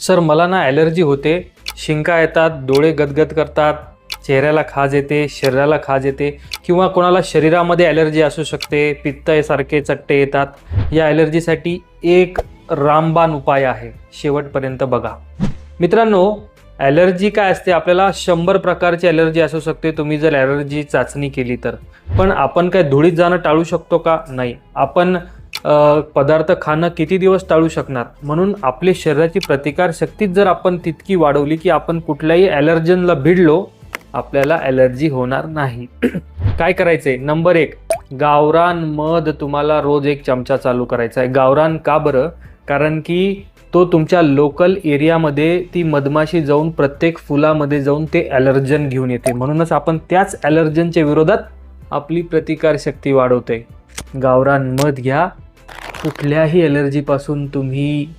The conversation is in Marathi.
सर मला ना ॲलर्जी होते. शिंका येतात डोळे गदगद करतात चेहऱ्याला खाज येते शरीराला खाज येते किंवा कोणाला शरीरामध्ये ॲलर्जी असू शकते पित्तसारखे चट्टे येतात. या ॲलर्जीसाठी एक रामबाण उपाय आहे. शेवटपर्यंत बघा. मित्रांनो ॲलर्जी काय असते? आपल्याला शंभर प्रकारची ॲलर्जी असू शकते. तुम्ही जर ॲलर्जी चाचणी केली तर. पण आपण काय धुळीत जाणं टाळू शकतो का? नाही. आपण पदार्थ खाणं किती दिवस टाळू शकणार? म्हणून आपली शरीराची प्रतिकारशक्तीच जर आपण तितकी वाढवली की आपण कुठल्याही ॲलर्जनला भिडलो आपल्याला ॲलर्जी होणार नाही. काय करायचंय? नंबर एक गावरान मध तुम्हाला रोज एक चमचा चालू करायचा आहे. गावरान का बरं? कारण की तो तुमच्या लोकल एरियामध्ये ती मधमाशी जाऊन प्रत्येक फुलामध्ये जाऊन ते ॲलर्जन घेऊन येते. म्हणूनच आपण त्याच ॲलर्जनच्या विरोधात आपली प्रतिकारशक्ती वाढवते गावरान मध घ्या. कुठल्याही ॲलर्जीपासून तुम्ही